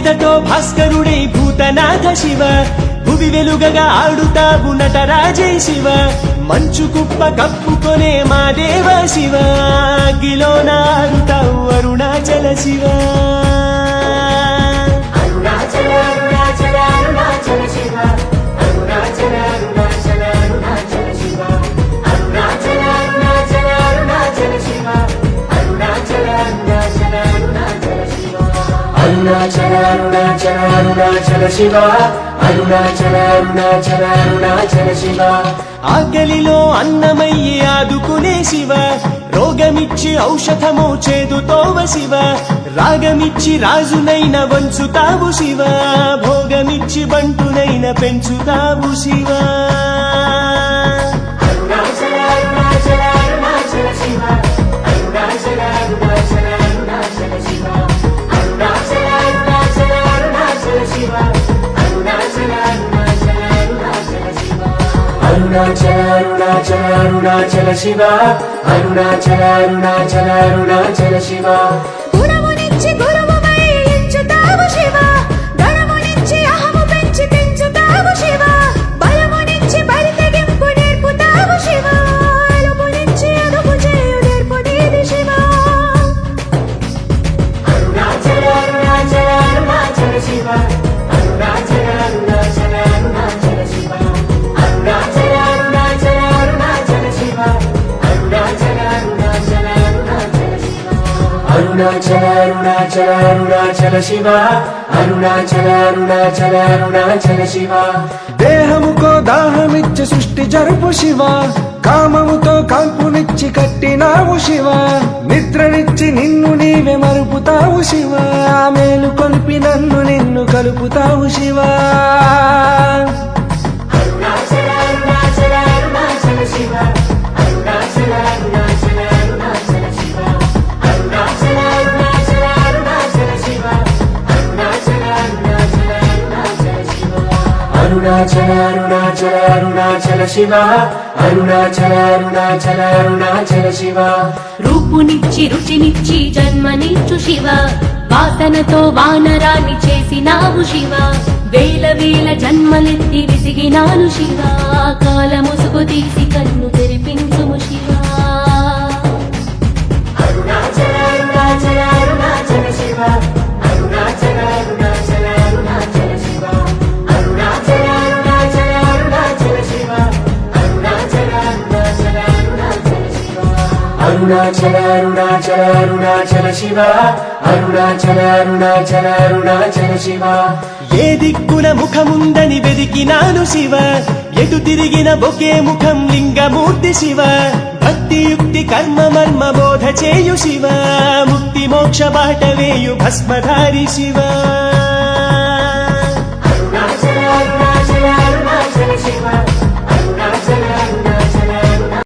బూడిదతో భాస్కరుడై భూతనాథ శివ. భువి వెలుగగా ఆడుతావు నటరాజే శివ. మంచు కుప్ప కప్పుకొనే మా దేవ శివ. గిలో నాడుతావు అరుణాచల శివ. అరుణాచల అరుణాచల అరుణాచల శివ. అరుణాచల అరుణాచల అరుణాచల శివ. ఆకలిలో అన్నమయ్యి ఆదుకునే శివ. రోగమిచ్చి ఔషధము చేదుతోవ శివ. రాగమిచ్చి రాజునైన వంచుతావు శివ. భోగమిచ్చి బంటునైన పెంచుతావు శివ. అరుణాచల అరుణాచల అరుణాచల శివ. అరుణాచల అరుణాచల అరుణాచల శివ. గుణమునిచ్చి అరుణాచల అరుణాచల అరుణాచల శివ. అరుణాచల అరుణాచల అరుణాచల శివ. దేహముకో దాహమిచ్చి సృష్టి జరుపు శివ. కామముతో కాంపునిచ్చి కట్టినావు శివ. నిద్రనిచ్చి నిన్ను నీవే మరుపుతావు శివ. మేలు కొలిపి నన్ను నిన్ను కలుపుతావు శివా. అరుణాచల అరుణాచల అరుణాచల శివ. అరుణాచల అరుణాచల అరుణాచల శివ. రూపునిచ్చి రుచినిచ్చి జన్మనిచ్చు శివ. వాసనతో వానరాన్ని చేసినావు శివ. వేల వేల జన్మలెత్తి విసిగినాను శివ. కాల అరుణాచల అరుణాచల అరుణాచల శివ. అరుణాచల అరుణాచల అరుణాచల శివ. ఏ దిక్కుల ముఖముందని వెదికినాను శివ. ఎటు తిరిగిన ఒకే ముఖం లింగమూర్తి శివ. భక్తి యుక్తి కర్మ మర్మ బోధ చేయు శివ. ముక్తి మోక్ష బాట వేయు భస్మధారి శివ.